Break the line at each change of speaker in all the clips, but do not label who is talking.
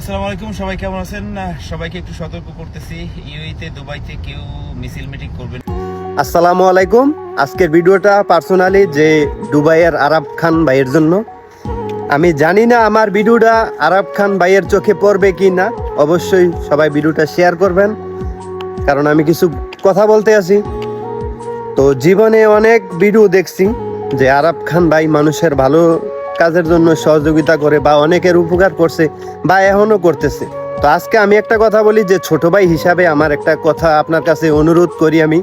আসসালামু আলাইকুম, সবাই কেমন আছেন? সবাইকে একটু সতর্ক করতেছি। ইউএইতে, দুবাইতে কেউ মিছিল মিটিং করবেন
আসসালামু আলাইকুম। আজকের ভিডিওটা পার্সোনালি যে দুবাইয়ের আরব খান ভাইয়ের জন্য। আমি জানি না আমার ভিডিওটা আরব খান ভাইয়ের চোখে পড়বে কি না। অবশ্যই সবাই ভিডিওটা শেয়ার করবেন। কারণ আমি কিছু কথা বলতে আছি। তো জীবনে অনেক ভিডিও দেখছি যে আরব খান ভাই মানুষের ভালো কাজের জন্য সহযোগিতা করে বা অনেকের উপকার করছে বা এখনও করতেছে। তো আজকে আমি একটা কথা বলি যে ছোট ভাই হিসাবে আমার একটা কথা আপনার কাছে অনুরোধ করি আমি,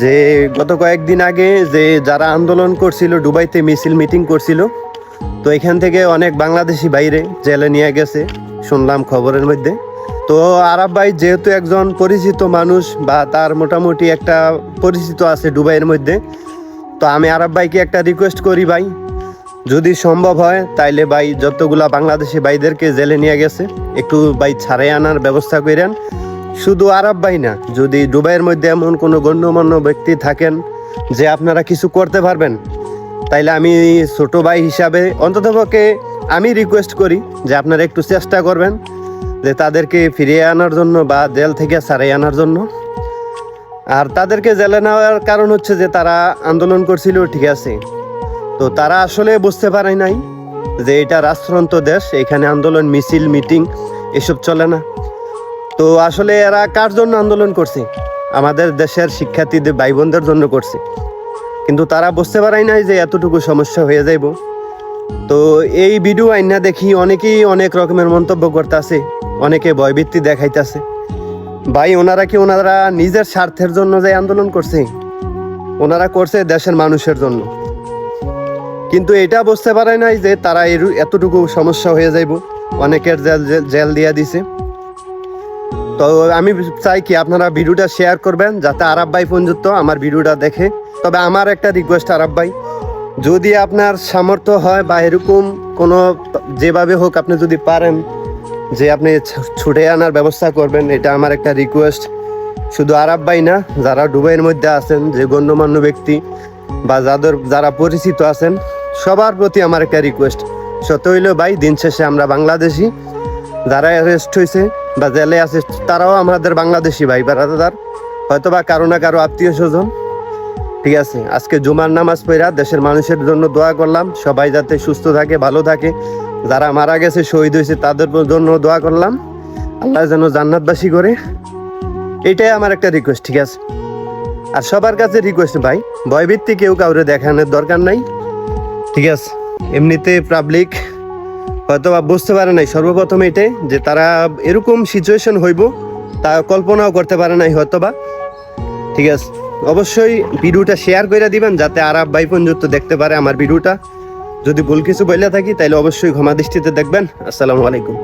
যে গত কয়েকদিন আগে যে যারা আন্দোলন করছিল, দুবাইতে মিছিল মিটিং করছিল, তো এখান থেকে অনেক বাংলাদেশি বাইরে জেলে নিয়ে গেছে, শুনলাম খবরের মধ্যে। তো আরব ভাই যেহেতু একজন পরিচিত মানুষ বা তার মোটামুটি একটা পরিচিত আছে দুবাইয়ের মধ্যে, তো আমি আরব ভাইকে একটা রিকোয়েস্ট করি ভাই যদি সম্ভব হয়, তাইলে ভাই যতগুলা বাংলাদেশি ভাইদেরকে জেলে নিয়ে গেছে, একটু ভাই ছাড়াই আনার ব্যবস্থা করেন। শুধু আরব ভাই না, যদি দুবাইয়ের মধ্যে এমন কোনো গণ্যমান্য ব্যক্তি থাকেন যে আপনারা কিছু করতে পারবেন, তাইলে আমি ছোট ভাই হিসাবে অন্ততপক্ষে আমি রিকোয়েস্ট করি যে আপনারা একটু চেষ্টা করবেন, যে তাদেরকে ফিরিয়ে আনার জন্য বা জেল থেকে ছাড়াই আনার জন্য। আর তাদেরকে জেলে নেওয়ার কারণ হচ্ছে যে তারা আন্দোলন করছিল, ঠিক আছে। তো তারা আসলে বুঝতে পারে নাই যে এটা রাষ্ট্রযন্ত্র দেশ, এখানে আন্দোলন, মিছিল, মিটিং, এসব চলে না। তো আসলে এরা কার জন্য আন্দোলন করছে? আমাদের দেশের শিক্ষার্থীদের ভাই বোনদের জন্য করছে। কিন্তু তারা বুঝতে পারাই নাই যে এতটুকু সমস্যা হয়ে যাইব। তো এই ভিডিও আইনা দেখি অনেকেই অনেক রকমের মন্তব্য করতেছে, অনেকে ভয়ভীতি দেখাইতেছে। ভাই, ওনারা কি ওনারা নিজের স্বার্থের জন্য যে আন্দোলন করছে? ওনারা করছে দেশের মানুষের জন্য। কিন্তু এটা বুঝতে পারে নাই যে তারা এর- এতটুকু সমস্যা হয়ে যাইব। অনেকের জেল, জেল- দিয়া দিছে। তো আমি চাই কি আপনারা ভিডিওটা শেয়ার করবেন, যাতে আরব ভাই পর্যন্ত আমার ভিডিওটা দেখে। তবে আমার একটা রিকোয়েস্ট আরব ভাই, যদি আপনার সামর্থ্য হয় বা এরকম কোনো যেভাবে হোক আপনি যদি পারেন, যে আপনি ছুটে আনার ব্যবস্থা করবেন, এটা আমার একটা রিকোয়েস্ট শুধু আরব ভাই না, যারা দুবাইয়ের মধ্যে আছেন, যে গণ্যমান্য ব্যক্তি বা যাদের, যারা পরিচিত আছেন সবার প্রতি আমার একটা রিকোয়েস্ট সত্য হইলেও ভাই, দিন শেষে আমরা বাংলাদেশি। যারা অ্যারেস্ট হয়েছে বা জেলে আছে, তারাও আমাদের বাংলাদেশি ভাই বা বারাদার। হয়তো বা কারও না কারও আত্মীয় স্বজন। ঠিক আছে, আজকে জুমার নামাজ পড়া, দেশের মানুষের জন্য দোয়া করলাম। সবাই যাতে সুস্থ থাকে, ভালো থাকে। যারা মারা গেছে, শহীদ হয়েছে, তাদের জন্য দোয়া করলাম। আল্লাহ যেন জান্নাতবাসী করে। এটাই আমার একটা রিকোয়েস্ট ঠিক আছে। আর সবার কাছে রিকোয়েস্ট ভাই ভয়ভিত্তি কেউ কাউরে দেখানোর দরকার নাই। ঠিক আছে। এমনিতে পাবলিক হয়তো বা বুঝতে পারে নাই সর্বপ্রথম এটাই যে তারা এরকম সিচুয়েশন হইব, তা কল্পনাও করতে পারে নাই হয়তো বা। ঠিক আছে। অবশ্যই ভিডিওটা শেয়ার করে দিবেন যাতে আরব ভাই যুক্ত দেখতে পারে আমার ভিডিওটা। যদি ভুল কিছু বলে থাকি তাহলে অবশ্যই ক্ষমা দৃষ্টিতে দেখবেন। আসসালামু আলাইকুম।